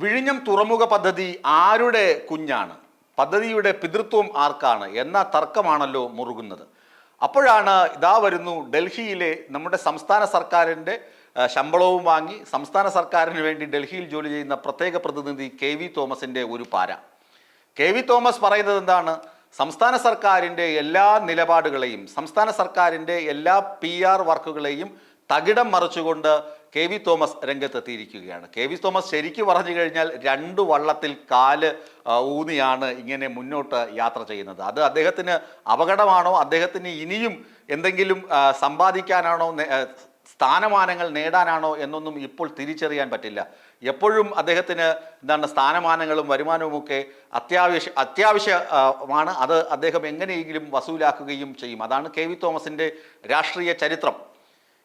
വിഴിഞ്ഞം തുറമുഖ പദ്ധതി ആരുടെ കുഞ്ഞാണ്? പദ്ധതിയുടെ പിതൃത്വം ആർക്കാണ്? എന്ന തർക്കമാണല്ലോ മുറുകുന്നത്. അപ്പോഴാണ് ഇതാ വരുന്നു ഡൽഹിയിലെ നമ്മുടെ സംസ്ഥാന സർക്കാരിന്റെ ശമ്പളവും വാങ്ങി സംസ്ഥാന സർക്കാരിന് വേണ്ടി ഡൽഹിയിൽ ജോലി ചെയ്യുന്ന പ്രത്യേക പ്രതിനിധി കെ വി തോമസിന്റെ ഒരു പാര. കെ വി തോമസ് പറയുന്നത് എന്താണ്? സംസ്ഥാന സർക്കാരിന്റെ എല്ലാ നിലപാടുകളെയും സംസ്ഥാന സർക്കാരിന്റെ എല്ലാ പി ആർ വർക്കുകളെയും തകിടം മറിച്ചുകൊണ്ട് കെ വി തോമസ് രംഗത്തെത്തിയിരിക്കുകയാണ്. കെ വി തോമസ് ശരിക്കു പറഞ്ഞു കഴിഞ്ഞാൽ രണ്ട് വള്ളത്തിൽ കാൽ ഊന്നിയാണ് ഇങ്ങനെ മുന്നോട്ട് യാത്ര ചെയ്യുന്നത്. അത് അദ്ദേഹത്തിന് അപകടമാണോ? അദ്ദേഹത്തിന് ഇനിയും എന്തെങ്കിലും സമ്പാദിക്കാനാണോ? സ്ഥാനമാനങ്ങൾ നേടാനാണോ? എന്നൊന്നും ഇപ്പോൾ തിരിച്ചറിയാൻ പറ്റില്ല. എപ്പോഴും അദ്ദേഹത്തിന് എന്താണ് സ്ഥാനമാനങ്ങളും വരുമാനവുമൊക്കെ അത്യാവശ്യ അത്യാവശ്യമാണ്. അത് അദ്ദേഹം എങ്ങനെയെങ്കിലും വസൂലാക്കുകയും ചെയ്യും. അതാണ് കെ വി തോമസിന്റെ രാഷ്ട്രീയ ചരിത്രം.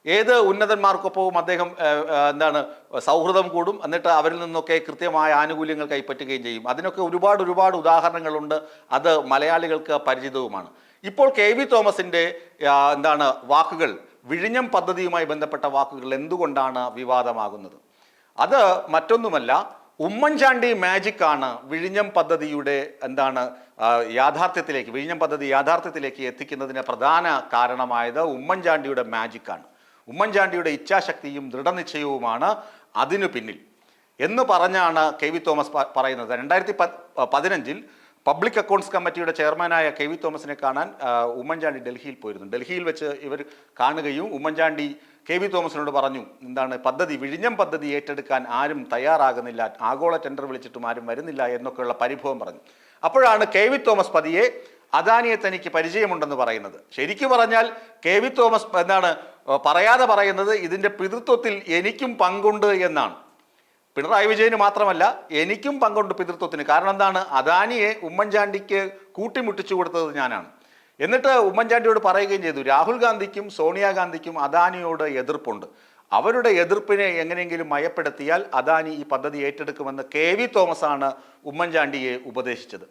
ഏത് ഉന്നതന്മാർക്കൊപ്പവും അദ്ദേഹം എന്താണ് സൗഹൃദം കൂടും. എന്നിട്ട് അവരിൽ നിന്നൊക്കെ കൃത്യമായ ആനുകൂല്യങ്ങൾ കൈപ്പറ്റുകയും ചെയ്യും. അതിനൊക്കെ ഒരുപാട് ഒരുപാട് ഉദാഹരണങ്ങളുണ്ട്. അത് മലയാളികൾക്ക് പരിചിതവുമാണ്. ഇപ്പോൾ കെ വി തോമസിന്റെ എന്താണ് വാക്കുകൾ വിഴിഞ്ഞം പദ്ധതിയുമായി ബന്ധപ്പെട്ട വാക്കുകൾ എന്തുകൊണ്ടാണ് വിവാദമാകുന്നത്? അത് മറ്റൊന്നുമല്ല ഉമ്മൻചാണ്ടി മാജിക് ആണ് വിഴിഞ്ഞം പദ്ധതിയുടെ എന്താണ് യാഥാർത്ഥ്യത്തിലേക്ക് വിഴിഞ്ഞം പദ്ധതി യാഥാർത്ഥ്യത്തിലേക്ക് എത്തിക്കുന്നതിന് പ്രധാന കാരണമായത് ഉമ്മൻചാണ്ടിയുടെ മാജിക് ആണ്. ഉമ്മൻചാണ്ടിയുടെ ഇച്ഛാശക്തിയും ദൃഢനിശ്ചയവുമാണ് അതിനു പിന്നിൽ. എന്ന് പറഞ്ഞാണ് കെ വി തോമസ് പറയുന്നത്. രണ്ടായിരത്തി പതിനഞ്ചിൽ പബ്ലിക് അക്കൗണ്ട്സ് കമ്മിറ്റിയുടെ ചെയർമാനായ കെ വി തോമസിനെ കാണാൻ ഉമ്മൻചാണ്ടി ഡൽഹിയിൽ പോയിരുന്നു. ഡൽഹിയിൽ വെച്ച് ഇവർ കാണുകയും ഉമ്മൻചാണ്ടി കെ വി തോമസിനോട് പറഞ്ഞു എന്താണ് പദ്ധതി വിഴിഞ്ഞം പദ്ധതി ഏറ്റെടുക്കാൻ ആരും തയ്യാറാകുന്നില്ല ആഗോള ടെൻഡർ വിളിച്ചിട്ടും ആരും വരുന്നില്ല എന്നൊക്കെയുള്ള പരിഭവം പറഞ്ഞു. അപ്പോഴാണ് കെ വി തോമസ് പതിയെ അദാനിയെ തനിക്ക് പരിചയമുണ്ടെന്ന് പറയുന്നത്. ശരിക്കു പറഞ്ഞാൽ കെ വി തോമസ് എന്താണ് പറയാതെ പറയുന്നത് ഇതിന്റെ പിതൃത്വത്തിൽ എനിക്കും പങ്കുണ്ട് എന്നാണ്. പിണറായി വിജയന് മാത്രമല്ല എനിക്കും പങ്കുണ്ട് പിതൃത്വത്തിന്. കാരണം എന്താണ്? അദാനിയെ ഉമ്മൻചാണ്ടിക്ക് കൂട്ടിമുട്ടിച്ചു കൊടുത്തത് ഞാനാണ്. എന്നിട്ട് ഉമ്മൻചാണ്ടിയോട് പറയുകയും ചെയ്തു രാഹുൽ ഗാന്ധിക്കും സോണിയാഗാന്ധിക്കും അദാനിയോട് എതിർപ്പുണ്ട്. അവരുടെ എതിർപ്പിനെ എങ്ങനെയെങ്കിലും മയപ്പെടുത്തിയാൽ അദാനി ഈ പദ്ധതി ഏറ്റെടുക്കുമെന്ന് കെ വി തോമസ് ആണ് ഉമ്മൻചാണ്ടിയെ ഉപദേശിച്ചത്.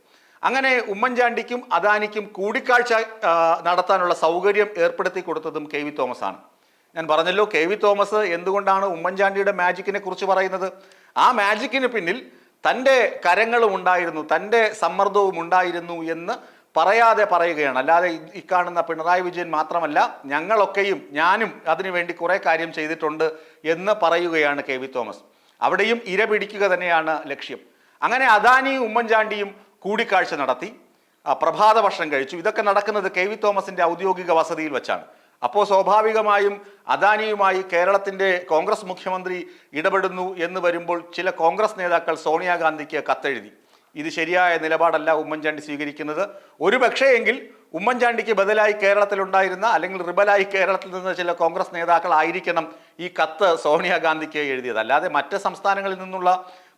അങ്ങനെ ഉമ്മൻചാണ്ടിക്കും അദാനിക്കും കൂടിക്കാഴ്ച നടത്താനുള്ള സൗകര്യം ഏർപ്പെടുത്തി കൊടുത്തതും കെ വി തോമസ് ആണ് ഞാൻ പറഞ്ഞല്ലോ കെ വി തോമസ് എന്തുകൊണ്ടാണ് ഉമ്മൻചാണ്ടിയുടെ മാജിക്കിനെ കുറിച്ച് പറയുന്നത്? ആ മാജിക്കിന് പിന്നിൽ തന്റെ കരങ്ങളും ഉണ്ടായിരുന്നു തന്റെ സമ്മർദ്ദവും ഉണ്ടായിരുന്നു എന്ന് പറയാതെ പറയുകയാണ്. അല്ലാതെ ഈ കാണുന്ന പിണറായി വിജയൻ മാത്രമല്ല ഞങ്ങളൊക്കെയും ഞാനും അതിനുവേണ്ടി കുറേ കാര്യം ചെയ്തിട്ടുണ്ട് എന്ന് പറയുകയാണ് കെ വി തോമസ്. അവിടെയും ഇര പിടിക്കുക തന്നെയാണ് ലക്ഷ്യം. അങ്ങനെ അദാനിയും ഉമ്മൻചാണ്ടിയും കൂടിക്കാഴ്ച നടത്തി പ്രഭാത ഭക്ഷണം കഴിച്ചു. ഇതൊക്കെ നടക്കുന്നത് കെ വി തോമസിന്റെ ഔദ്യോഗിക വസതിയിൽ വെച്ചാണ്. അപ്പോൾ സ്വാഭാവികമായും അദാനിയുമായി കേരളത്തിന്റെ കോൺഗ്രസ് മുഖ്യമന്ത്രി ഇടപെടുന്നു എന്ന് വരുമ്പോൾ ചില കോൺഗ്രസ് നേതാക്കൾ സോണിയാഗാന്ധിക്ക് കത്തെഴുതി. ഇത് ശരിയായ നിലപാടല്ല ഉമ്മൻചാണ്ടി സ്വീകരിക്കുന്നത്. ഒരു പക്ഷേയെങ്കിൽ ഉമ്മൻചാണ്ടിക്ക് ബദലായി കേരളത്തിലുണ്ടായിരുന്ന അല്ലെങ്കിൽ റിബലായി കേരളത്തിൽ നിന്ന് ചില കോൺഗ്രസ് നേതാക്കളായിരിക്കണം ഈ കത്ത് സോണിയാഗാന്ധിക്ക് എഴുതിയത്. അല്ലാതെ മറ്റ് സംസ്ഥാനങ്ങളിൽ നിന്നുള്ള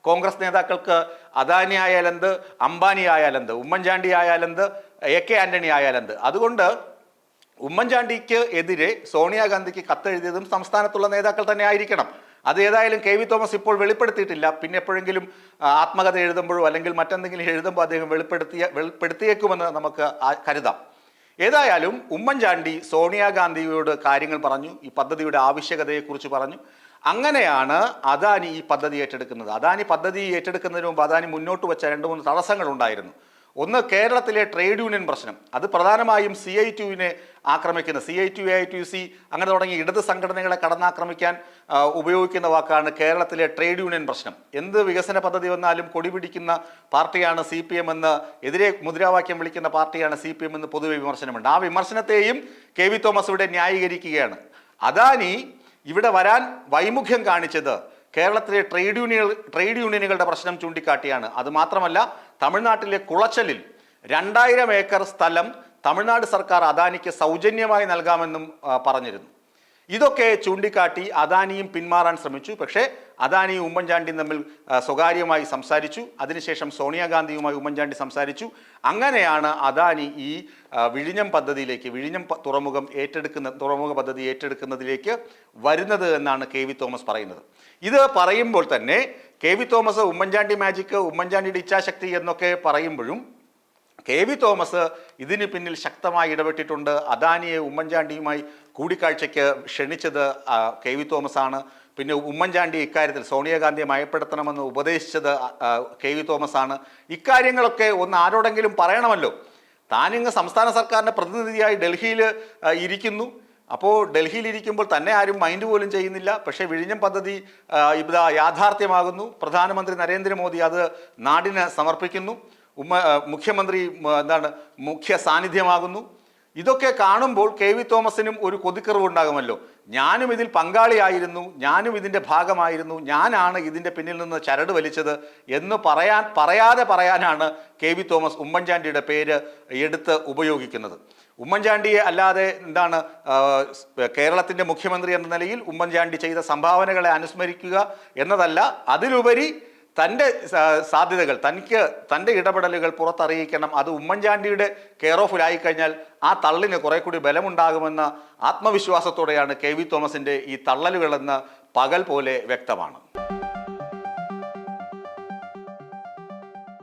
കോൺഗ്രസ് നേതാക്കൾക്ക് അദാനി ആയാലെന്ത് അംബാനി ആയാലെന്ത് ഉമ്മൻചാണ്ടി ആയാലെന്ത് എ കെ ആന്റണി ആയാലെന്ത്. അതുകൊണ്ട് ഉമ്മൻചാണ്ടിക്ക് എതിരെ സോണിയാഗാന്ധിക്ക് കത്തെഴുതിയതും സംസ്ഥാനത്തുള്ള നേതാക്കൾ തന്നെ ആയിരിക്കണം. അത് ഏതായാലും കെ വി തോമസ് ഇപ്പോൾ വെളിപ്പെടുത്തിയിട്ടില്ല. പിന്നെ എപ്പോഴെങ്കിലും ആത്മകഥ എഴുതുമ്പോഴോ അല്ലെങ്കിൽ മറ്റെന്തെങ്കിലും എഴുതുമ്പോൾ അദ്ദേഹം വെളിപ്പെടുത്തിയ വെളിപ്പെടുത്തിയേക്കുമെന്ന് നമുക്ക് കരുതാം. ഏതായാലും ഉമ്മൻചാണ്ടി സോണിയാഗാന്ധിയോട് കാര്യങ്ങൾ പറഞ്ഞു ഈ പദ്ധതിയുടെ ആവശ്യകതയെക്കുറിച്ച് പറഞ്ഞു. അങ്ങനെയാണ് അദാനി ഈ പദ്ധതി ഏറ്റെടുക്കുന്നത്. അദാനി പദ്ധതി ഏറ്റെടുക്കുന്നതിന് മുമ്പ് അദാനി മുന്നോട്ട് വെച്ച രണ്ട് മൂന്ന് തടസ്സങ്ങൾ ഉണ്ടായിരുന്നു. ഒന്ന് കേരളത്തിലെ ട്രേഡ് യൂണിയൻ പ്രശ്നം. അത് പ്രധാനമായും സി ഐ ടിയുവിനെ ആക്രമിക്കുന്ന. C I T I T C അങ്ങനെ തുടങ്ങിയ ഇടത് സംഘടനകളെ കടന്നാക്രമിക്കാൻ ഉപയോഗിക്കുന്ന വാക്കാണ് കേരളത്തിലെ ട്രേഡ് യൂണിയൻ പ്രശ്നം. എന്ത് വികസന പദ്ധതി വന്നാലും കൊടി പിടിക്കുന്ന പാർട്ടിയാണ് സി പി എം എന്ന് എതിരെ മുദ്രാവാക്യം വിളിക്കുന്ന പാർട്ടിയാണ് സി പി എം എന്ന് പൊതുവെ വിമർശനമുണ്ട്. ആ വിമർശനത്തെയും കെ വി തോമസ് ഇവിടെ ന്യായീകരിക്കുകയാണ്. അദാനി ഇവിടെ വരാൻ വൈമുഖ്യം കാണിച്ചത് കേരളത്തിലെ ട്രേഡ് യൂണിയൻ ട്രേഡ് യൂണിയനുകളുടെ പ്രശ്നം ചൂണ്ടിക്കാട്ടിയാണ്. അത് മാത്രമല്ല തമിഴ്നാട്ടിലെ കുളച്ചലിൽ രണ്ടായിരം ഏക്കർ സ്ഥലം തമിഴ്നാട് സർക്കാർ അദാനിക്ക് സൗജന്യമായി നൽകാമെന്നും പറഞ്ഞിരുന്നു. ഇതൊക്കെ ചൂണ്ടിക്കാട്ടി അദാനിയും പിന്മാറാൻ ശ്രമിച്ചു. പക്ഷേ അദാനിയും ഉമ്മൻചാണ്ടിയും തമ്മിൽ സ്വകാര്യമായി സംസാരിച്ചു. അതിനുശേഷം സോണിയാഗാന്ധിയുമായി ഉമ്മൻചാണ്ടി സംസാരിച്ചു. അങ്ങനെയാണ് അദാനി ഈ വിഴിഞ്ഞം പദ്ധതിയിലേക്ക് വിഴിഞ്ഞം തുറമുഖം ഏറ്റെടുക്കുന്ന തുറമുഖ പദ്ധതി ഏറ്റെടുക്കുന്നതിലേക്ക് വരുന്നത് എന്നാണ് കെ വി തോമസ് പറയുന്നത്. ഇത് പറയുമ്പോൾ തന്നെ K V Thomas Oommen Chandy magic ഉമ്മൻചാണ്ടിയുടെ ഇച്ഛാശക്തി എന്നൊക്കെ പറയുമ്പോഴും കെ വി തോമസ് ഇതിന് പിന്നിൽ ശക്തമായി ഇടപെട്ടിട്ടുണ്ട്. അദാനിയെ ഉമ്മൻചാണ്ടിയുമായി കൂടിക്കാഴ്ചയ്ക്ക് ക്ഷണിച്ചത് കെ വി തോമസ് ആണ് പിന്നെ ഉമ്മൻചാണ്ടി ഇക്കാര്യത്തിൽ സോണിയാഗാന്ധിയെ മയപ്പെടുത്തണമെന്ന് ഉപദേശിച്ചത് കെ വി തോമസ് ആണ് ഇക്കാര്യങ്ങളൊക്കെ ഒന്ന് ആരോടെങ്കിലും പറയണമല്ലോ. താനിങ്ങ് സംസ്ഥാന സർക്കാരിന്റെ പ്രതിനിധിയായി ഡൽഹിയിൽ ഇരിക്കുന്നു. അപ്പോൾ ഡൽഹിയിൽ ഇരിക്കുമ്പോൾ തന്നെ ആരും മൈൻഡ് പോലും ചെയ്യുന്നില്ല. പക്ഷേ വിഴിഞ്ഞം പദ്ധതി ഇതാ യാഥാർത്ഥ്യമാകുന്നു. പ്രധാനമന്ത്രി നരേന്ദ്രമോദി അത് നാടിന് സമർപ്പിക്കുന്നു. ഉമ്മ മുഖ്യമന്ത്രി എന്താണ് മുഖ്യ സാന്നിധ്യമാകുന്നു. ഇതൊക്കെ കാണുമ്പോൾ കെ വി തോമസിനും ഒരു കൊതിക്കറിവ് ഉണ്ടാകുമല്ലോ. ഞാനും ഇതിൽ പങ്കാളിയായിരുന്നു ഞാനും ഇതിന്റെ ഭാഗമായിരുന്നു ഞാനാണ് ഇതിന്റെ പിന്നിൽ നിന്ന് ചരട് വലിച്ചത് എന്ന് പറയാൻ പറയാതെ പറയാനാണ് കെ വി തോമസ് ഉമ്മൻചാണ്ടിയുടെ പേര് എടുത്ത് ഉപയോഗിക്കുന്നത്. ഉമ്മൻചാണ്ടിയെ അല്ലാതെ എന്താണ് കേരളത്തിന്റെ മുഖ്യമന്ത്രി എന്ന നിലയിൽ ഉമ്മൻചാണ്ടി ചെയ്ത സംഭാവനകളെ അനുസ്മരിക്കുക എന്നതല്ല അതിലുപരി തന്റെ സാധ്യതകൾ തനിക്ക് തന്റെ ഇടപെടലുകൾ പുറത്തറിയിക്കണം. അത് ഉമ്മൻചാണ്ടിയുടെ കെയർ ഓഫിലായി കഴിഞ്ഞാൽ ആ തള്ളിന് കുറെ കൂടി ബലമുണ്ടാകുമെന്ന ആത്മവിശ്വാസത്തോടെയാണ് കെ വി തോമസിന്റെ ഈ തള്ളലുകളെന്ന് പകൽ പോലെ വ്യക്തമാണ്.